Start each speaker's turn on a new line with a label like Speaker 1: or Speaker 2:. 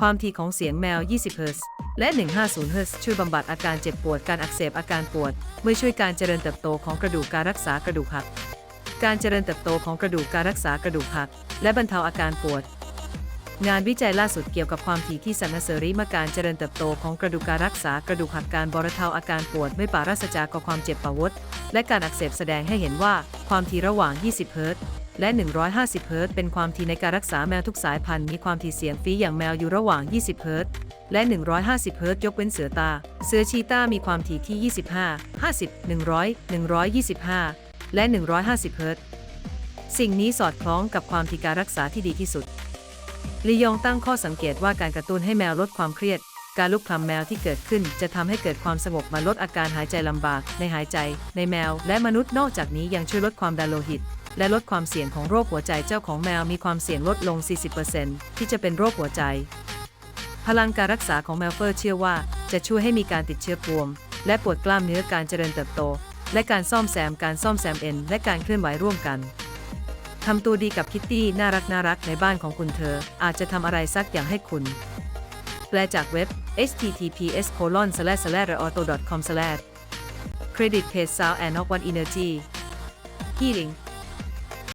Speaker 1: ความถี่ของเสียงแมว 20 เฮิรตซ์ และ 150 เฮิรตซ์ ช่วยบำบัดอาการเจ็บปวด การอักเสบ อาการปวด เมื่อช่วยการเจริญเติบโตของกระดูก การรักษากระดูกหัก การเจริญเติบโตของกระดูก การรักษากระดูกหัก และบรรเทาอาการปวด งานวิจัยล่าสุดเกี่ยวกับความถี่ที่สรรเสริมาการเจริญเติบโตของกระดูกการรักษากระดูกหัก การบรเทาอาการปวด ไม่ปราศจากความเจ็บปวด และการอักเสบแสดงให้เห็นว่าความถี่ระหว่าง 20 เฮิรตซ์ และ 150 เฮิรตซ์เป็นความถี่ในการรักษาแมวทุกสายพันธุ์มีความถี่เสียงฟีอย่างแมวอยู่ระหว่าง 20 เฮิรตซ์และ 150 เฮิรตซ์ยกเว้นเสือตา เสือชีต้ามีความถี่ที่ 25 50 100 125 และ 150 เฮิรตซ์สิ่งนี้สอดคล้องกับความถี่การรักษาที่ดีที่สุดลียองตั้งข้อสังเกตว่าการกระตุ้นให้แมวลดความเครียด การลุกคลำแมวที่เกิดขึ้น จะทำให้เกิดความสงบมาลดอาการหายใจลำบาก ในหายใจ ในแมว และมนุษย์นอกจากนี้ยังช่วยลดความดันโลหิต และลดความเสี่ยงของโรคหัวใจเจ้าของแมวมีความเสี่ยงลดลง 40%ที่จะเป็นโรคหัวใจ พลังการรักษาของแมวเฟอร์เชื่อว่า จะช่วยให้มีการติดเชื้อบวม และปวดกล้ามเนื้อการเจริญเติบโต และการซ่อมแซมการซ่อมแซมเอ็นและการเคลื่อนไหวร่วมกันทำตัวดีกับคิตตี้น่ารักน่ารักในบ้านของคุณเธอ อาจจะทำอะไรสักอย่างให้คุณ แปลจากเว็บ https colon slash slash auto com slash credit page sound and of one energy healing